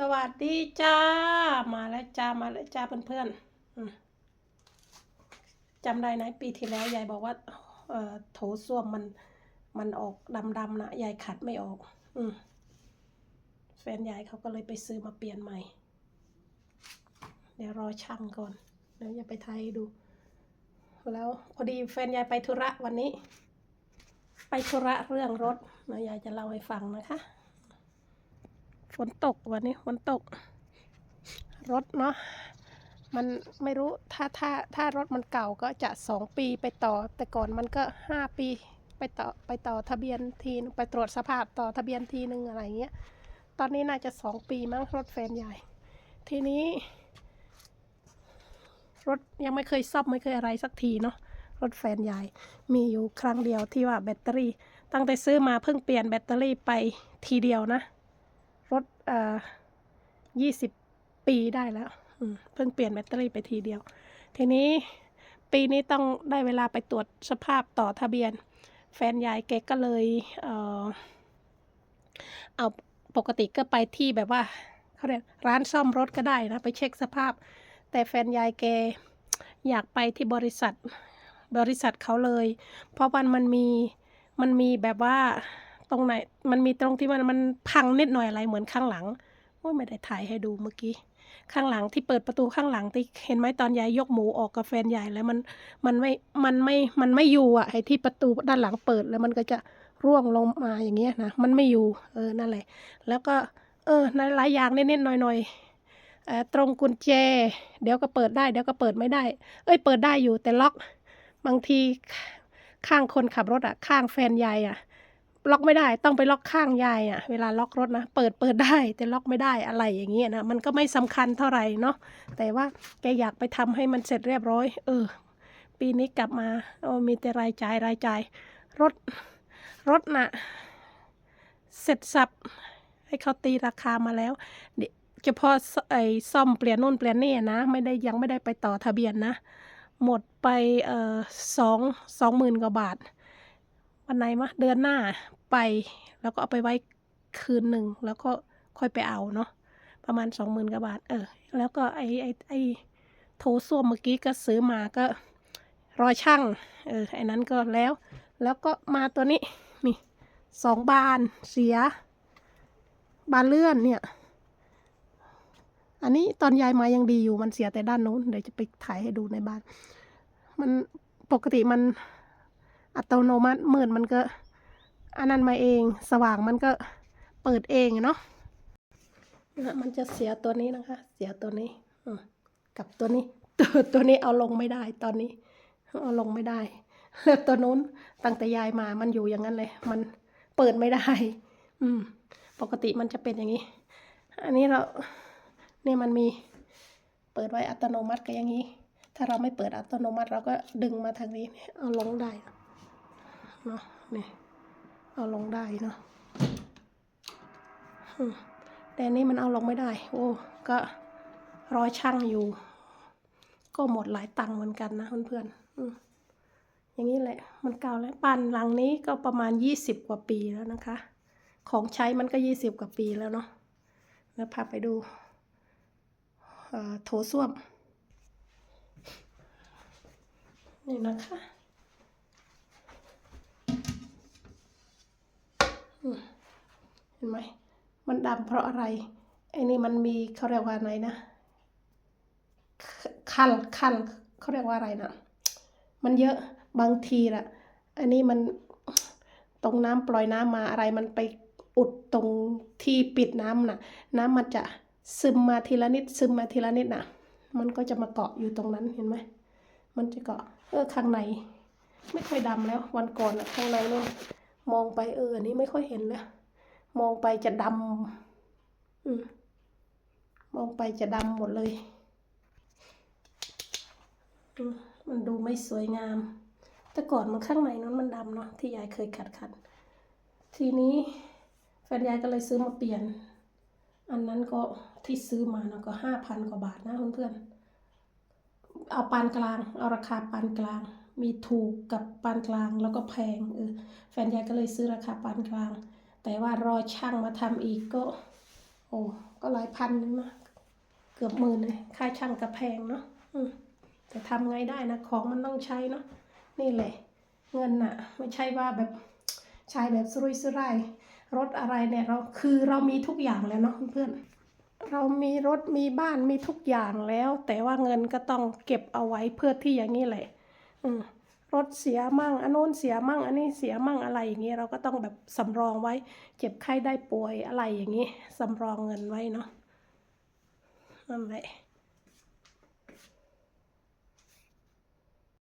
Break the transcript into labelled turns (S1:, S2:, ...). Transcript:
S1: สวัสดีจ้า มาแล้วจ้า มาแล้วจ้าเพื่อนๆอืมจำได้ไหมปีที่แล้วยายบอกว่าเออโถส้วมมันมันออกดำๆนะยายขัดไม่ออกอืมแฟนยายเขาก็เลยไปซื้อมาเปลี่ยนใหม่ เดี๋ยวรอช่างก่อนเดี๋ยวอย่าไปไทยดู แล้วพอดีแฟนยายไปธุระวันนี้ ไปธุระเรื่องรถเดี๋ยวยายจะเล่าให้ฟังนะคะ ฝนตกวันนี้ฝนตก รถเนาะมันไม่รู้ถ้าถ้าถ้ารถมันเก่าก็จะสองปีไปต่อ แต่ก่อนมันก็ห้าปีไปต่อไปต่อทะเบียนทีนึงไปตรวจสภาพต่อทะเบียนทีหนึ่งอะไรเงี้ย ตอนนี้น่าจะสองปีมั้งรถแฟนใหญ่ ทีนี้ รถยังไม่เคยซ่อมไม่เคยอะไรสักทีเนาะรถแฟนใหญ่มีอยู่ครั้งเดียวที่ว่าแบตเตอรี่ ตั้งแต่ซื้อมาเพิ่งเปลี่ยนแบตเตอรี่ไปทีเดียวนะ รถอ่อยี่สิบปีได้แล้วเพิ่งเปลี่ยนแบตเตอรี่ไปทีเดียว ทีนี้ปีนี้ต้องได้เวลาไปตรวจสภาพต่อทะเบียน แฟนยายแกก็เลยเออเอาปกติก็ไปที่แบบว่าเขาเรียกร้านซ่อมรถก็ได้นะ ไปเช็คสภาพ แต่แฟนยายแกอยากไปที่บริษัทบริษัทเขาเลย เพราะวันมันมีมันมีแบบว่า ตรงไหน มันมีตรงที่มันมันพังนิดหน่อยอะไรเหมือนข้างหลังโอ้ยไม่ได้ถ่ายให้ดูเมื่อกี้ ข้างหลังที่เปิดประตูข้างหลังที่เห็นไหมตอนยายยกหมูออกกับแฟนใหญ่แล้วมันมันไม่มันไม่มันไม่อยู่อะไอ้ที่ประตูด้านหลังเปิดแล้วมันก็จะร่วงลงมาอย่างเงี้ยนะมันไม่อยู่เออนั่นแหละ แล้วก็เออในหลายอย่างนิดๆหน่อยๆตรงกุญแจ เดี๋ยวก็เปิดได้ เดี๋ยวก็เปิดไม่ได้ เอ้ยเปิดได้อยู่แต่ล็อกบางทีข้างคนขับรถอะ ข้างแฟนยายอะ ล็อกไม่ได้ต้องไปล็อกข้างยายอะเวลาล็อกรถนะเปิดเปิดได้แต่ล็อกไม่ได้อะไรอย่างเงี้ยนะมันก็ไม่สำคัญเท่าไหร่เนาะแต่ว่าแกอยากไปทำให้มันเสร็จเรียบร้อย เออ ปีนี้กลับมาโอ้มีแต่รายจ่ายรายจ่ายรถรถน่ะเสร็จสับให้เขาตีราคามาแล้วเดี๋ยวเฉพาะไอ้ซ่อมเปลี่ยนนู่นเปลี่ยนนี่นะ ไม่ได้ยังไม่ได้ไปต่อทะเบียนนะ หมดไปเอ่อสองสองหมื่นกว่าบาท วันไหนมะเดือนหน้าไป แล้วก็เอาไปไว้คืนหนึ่งแล้วก็ค่อยไปเอาเนาะประมาณสองหมื่นกว่าบาท เออ แล้วก็ไอไอไอโถส้วมเมื่อกี้ก็ซื้อมาก็รอช่างเออไอ้นั้นก็แล้ว แล้วก็มาตัวนี้นี่สองบานเสีย บานเลื่อนเนี่ย อันนี้ตอนยายมายังดีอยู่มันเสียแต่ด้านโน้นเดี๋ยวจะไปถ่ายให้ดูในบ้าน มันปกติมัน อัตโนมัติมืดมันก็อันนั้นมาเอง สว่างมันก็เปิดเองเนาะนะมันจะเสียตัวนี้นะคะ เสียตัวนี้กับตัวนี้ ตัวตัวนี้เอาลงไม่ได้ตอนนี้ เอาลงไม่ได้ แล้วตัวนู้นตั้งแต่ยายมามันอยู่อย่างนั้นเลย มันเปิดไม่ได้ อืม ปกติมันจะเป็นอย่างนี้ อันนี้เราเนี่ยมันมีเปิดไว้อัตโนมัติก็อย่างนี้ ถ้าเราไม่เปิดอัตโนมัติเราก็ดึงมาทางนี้ เอาลงได้ เนาะนี่เอาลงได้เนาะแต่นี่มันเอาลงไม่ได้ โอ้ ก็ร้อยช่างอยู่ ก็หมดหลายตังค์เหมือนกันนะเพื่อนๆอย่างนี้แหละ มันเก่าแล้วบ้นหลังนี้ก็ประมาณยี่สิบกว่าปีแล้วนะคะ ของใช้มันก็ยี่สิบกว่าปีแล้วเนาะแล้วพาไปดูโถส้วมนี่นะคะ เห็นไหมมันดำเพราะอะไรไอ้นี่มันมีเขาเรียกว่าอะไรนะคันคันเขาเรียกว่าอะไรนะมันเยอะบางทีน่ะอันนี้มันตรงน้ำปล่อยน้ำมาอะไรมันไปอุดตรงที่ปิดน้ำน่ะ น้ำมันจะซึมมาทีละนิดซึมมาทีละนิดน่ะ มันก็จะมาเกาะอยู่ตรงนั้นเห็นไหมมันจะเกาะเออข้างใน ไม่ค่อยดำแล้ว วันก่อนอะข้างในนู่นมองไปเอออันนี้ไม่ค่อยเห็นแล้ว มองไปจะดำอืมมองไปจะดำหมดเลยอืมมันดูไม่สวยงาม แต่ก่อนมันข้างในนั้นมันดำเนาะที่ยายเคยขัดขัด ทีนี้แฟนยายก็เลยซื้อมาเปลี่ยน อันนั้นก็ที่ซื้อมานะก็ห้าพันกว่าบาทนะเพื่อนๆ เอาปานกลาง เอาราคาปานกลาง มีถูกกับปานกลางแล้วก็แพงเออแฟนยายก็เลยซื้อราคาปานกลาง แต่ว่ารอช่างมาทำอีกก็ โอ้ก็หลายพันนึงนะเกือบหมื่นเลยค่าช่างกระแพงเนาะอืมแต่ทำไงได้นะของมันต้องใช้เนาะนี่แหละ เงินน่ะไม่ใช่ว่าแบบใช้แบบสุรุ่ยสุร่ายรถอะไรเนี่ยเราคือเรามีทุกอย่างแล้วเนาะเพื่อนเรามีรถมีบ้านมีทุกอย่างแล้ว แต่ว่าเงินก็ต้องเก็บเอาไว้เพื่อที่อย่างนี้แหละ อืม รถเสียมั่งอันโน้นเสียมั่ง อันนี้เสียมั่งอะไรอย่างนี้เราก็ต้องแบบสำรองไว้ เจ็บไข้ได้ป่วยอะไรอย่างนี้สำรองเงินไว้เนาะนั่นแหละ